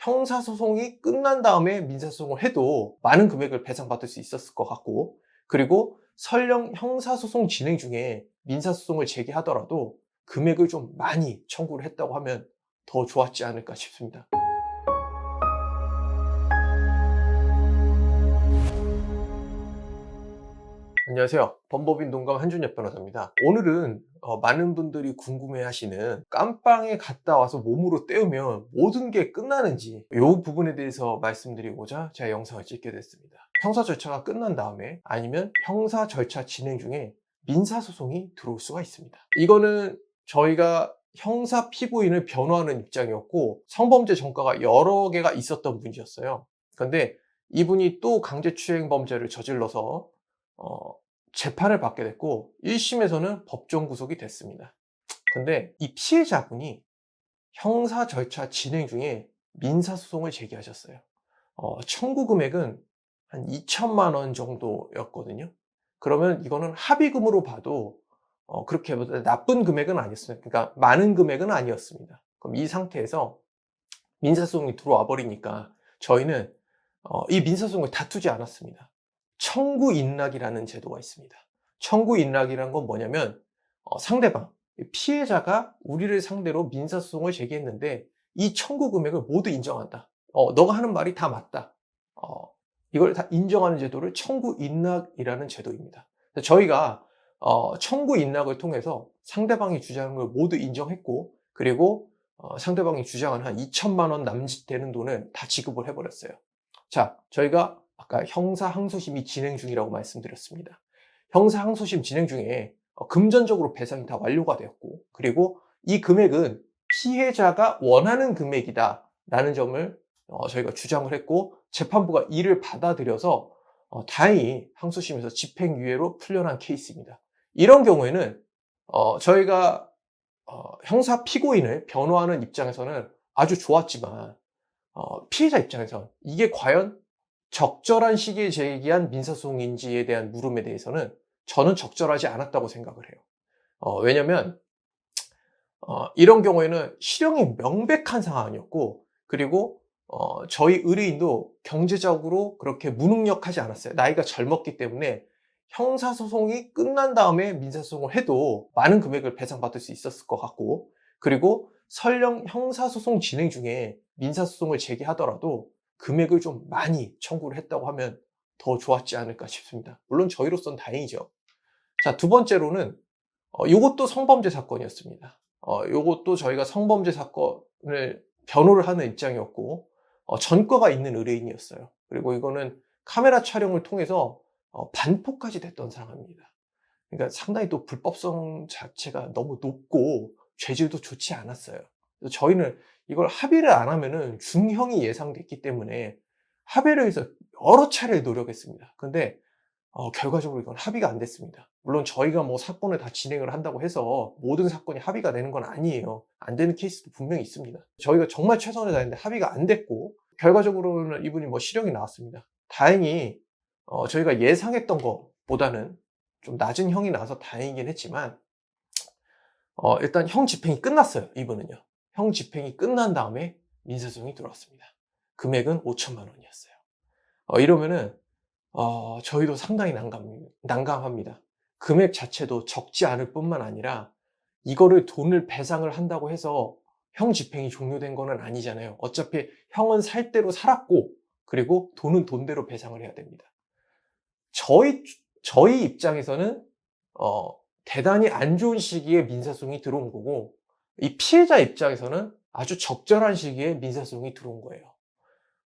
형사소송이 끝난 다음에 민사소송을 해도 많은 금액을 배상받을 수 있었을 것 같고, 그리고 설령 형사소송 진행 중에 민사소송을 제기하더라도 금액을 좀 많이 청구를 했다고 하면 더 좋았지 않을까 싶습니다. 안녕하세요. 범법인 농감 한준엽 변호사입니다. 오늘은 어, 많은 분들이 궁금해하시는 깜빵에 갔다 와서 몸으로 때우면 모든 게 끝나는지 이 부분에 대해서 말씀드리고자 제가 영상을 찍게 됐습니다. 형사 절차가 끝난 다음에 아니면 형사 절차 진행 중에 민사 소송이 들어올 수가 있습니다. 이거는 저희가 형사 피고인을 변호하는 입장이었고 성범죄 전과가 여러 개가 있었던 분이었어요. 그런데 이분이 또 강제추행 범죄를 저질러서 어, 재판을 받게 됐고 1심에서는 법정 구속이 됐습니다. 근데 이 피해자분이 형사 절차 진행 중에 민사소송을 제기하셨어요. 어, 청구 금액은 한 2천만 원 정도였거든요. 그러면 이거는 합의금으로 봐도 어, 그렇게 나쁜 금액은 아니었어요. 그러니까 많은 금액은 아니었습니다. 그럼 이 상태에서 민사소송이 들어와 버리니까 저희는 어, 이 민사소송을 다투지 않았습니다. 청구 인락이라는 제도가 있습니다. 청구 인락이라는 건 뭐냐면 어, 상대방 피해자가 우리를 상대로 민사소송을 제기했는데 이 청구 금액을 모두 인정한다. 어, 너가 하는 말이 다 맞다. 어, 이걸 다 인정하는 제도를 청구 인락이라는 제도입니다. 저희가 어, 청구 인락을 통해서 상대방이 주장하는 걸 모두 인정했고 그리고 어, 상대방이 주장한 한 2천만 원 남짓되는 돈을 다 지급을 해버렸어요. 자, 저희가 아까 형사 항소심이 진행 중이라고 말씀드렸습니다. 형사 항소심 진행 중에 어, 금전적으로 배상이 다 완료가 되었고 그리고 이 금액은 피해자가 원하는 금액이다 라는 점을 어, 저희가 주장을 했고 재판부가 이를 받아들여서 어, 다행히 항소심에서 집행유예로 풀려난 케이스입니다. 이런 경우에는 저희가 형사 피고인을 변호하는 입장에서는 아주 좋았지만 피해자 입장에서 이게 과연 적절한 시기에 제기한 민사소송인지에 대한 물음에 대해서는 저는 적절하지 않았다고 생각을 해요. 어, 왜냐면 어, 이런 경우에는 실형이 명백한 상황이었고 그리고 어, 저희 의뢰인도 경제적으로 그렇게 무능력하지 않았어요. 나이가 젊었기 때문에 형사소송이 끝난 다음에 민사소송을 해도 많은 금액을 배상받을 수 있었을 것 같고 그리고 설령 형사소송 진행 중에 민사소송을 제기하더라도 금액을 좀 많이 청구를 했다고 하면 더 좋았지 않을까 싶습니다. 물론 저희로선 다행이죠. 자, 두 번째로는 어, 이것도 성범죄 사건이었습니다. 어, 이것도 저희가 성범죄 사건을 변호를 하는 입장이었고 어, 전과가 있는 의뢰인이었어요. 그리고 이거는 카메라 촬영을 통해서 어, 반포까지 됐던 상황입니다. 그러니까 상당히 또 불법성 자체가 너무 높고 죄질도 좋지 않았어요. 그래서 저희는 이걸 합의를 안 하면은 중형이 예상됐기 때문에 합의를 위해서 여러 차례 노력했습니다. 근데 어, 결과적으로 이건 합의가 안 됐습니다. 물론 저희가 뭐 사건을 다 진행을 한다고 해서 모든 사건이 합의가 되는 건 아니에요. 안 되는 케이스도 분명히 있습니다. 저희가 정말 최선을 다했는데 합의가 안 됐고 결과적으로는 이분이 뭐 실형이 나왔습니다. 다행히 어, 저희가 예상했던 것보다는 좀 낮은 형이 나와서 다행이긴 했지만 어, 일단 형 집행이 끝났어요. 이분은요. 형 집행이 끝난 다음에 민사소송이 들어왔습니다. 금액은 5천만 원이었어요. 어, 이러면은 어, 저희도 상당히 난감, 난감합니다. 금액 자체도 적지 않을 뿐만 아니라 이거를 돈을 배상을 한다고 해서 형 집행이 종료된 거는 아니잖아요. 어차피 형은 살 대로 살았고 그리고 돈은 돈대로 배상을 해야 됩니다. 저희 저희 입장에서는 어, 대단히 안 좋은 시기에 민사소송이 들어온 거고 이 피해자 입장에서는 아주 적절한 시기에 민사소송이 들어온 거예요.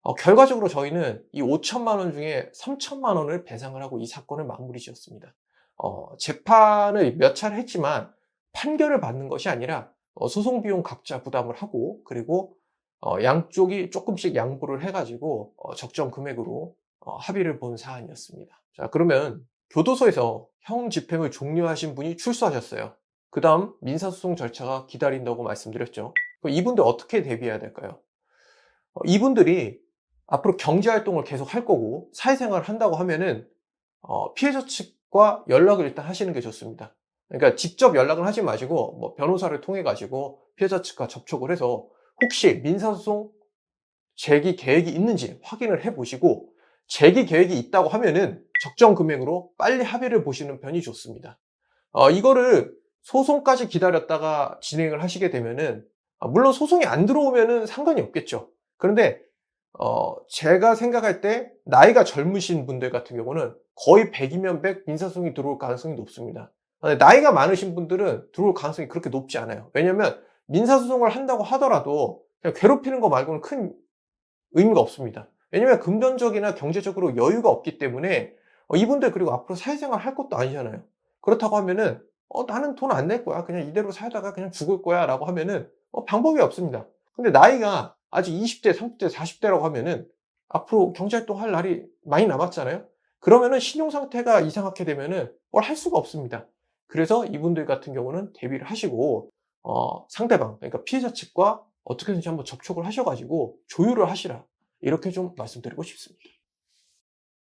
어, 결과적으로 저희는 이 5천만 원 중에 3천만 원을 배상을 하고 이 사건을 마무리 지었습니다. 어, 재판을 몇 차례 했지만 판결을 받는 것이 아니라 어, 소송 비용 각자 부담을 하고 그리고 어, 양쪽이 조금씩 양보를 해가지고 어, 적정 금액으로 어, 합의를 본 사안이었습니다. 자 그러면 교도소에서 형 집행을 종료하신 분이 출소하셨어요. 그 다음 민사소송 절차가 기다린다고 말씀드렸죠. 이분들 어떻게 대비해야 될까요? 어, 이분들이 앞으로 경제활동을 계속 할 거고 사회생활을 한다고 하면은 어, 피해자 측과 연락을 일단 하시는 게 좋습니다. 그러니까 직접 연락을 하지 마시고 뭐 변호사를 통해 가지고 피해자 측과 접촉을 해서 혹시 민사소송 재기 계획이 있는지 확인을 해 보시고 재기 계획이 있다고 하면은 적정 금액으로 빨리 합의를 보시는 편이 좋습니다. 어, 이거를 소송까지 기다렸다가 진행을 하시게 되면은 아, 물론 소송이 안 들어오면은 상관이 없겠죠. 그런데 어, 제가 생각할 때 나이가 젊으신 분들 같은 경우는 거의 100이면 100 민사소송이 들어올 가능성이 높습니다. 나이가 많으신 분들은 들어올 가능성이 그렇게 높지 않아요. 왜냐면 민사소송을 한다고 하더라도 그냥 괴롭히는 거 말고는 큰 의미가 없습니다. 왜냐면 금전적이나 경제적으로 여유가 없기 때문에 어, 이분들 그리고 앞으로 사회생활 할 것도 아니잖아요. 그렇다고 하면은 어, 나는 돈 안 낼 거야. 그냥 이대로 살다가 그냥 죽을 거야. 라고 하면은 어, 방법이 없습니다. 근데 나이가 아직 20대, 30대, 40대라고 하면은 앞으로 경제활동 할 날이 많이 남았잖아요. 그러면은 신용 상태가 이상하게 되면은 뭘 할 수가 없습니다. 그래서 이분들 같은 경우는 대비를 하시고 어, 상대방, 그러니까 피해자 측과 어떻게든지 한번 접촉을 하셔가지고 조율을 하시라. 이렇게 좀 말씀드리고 싶습니다.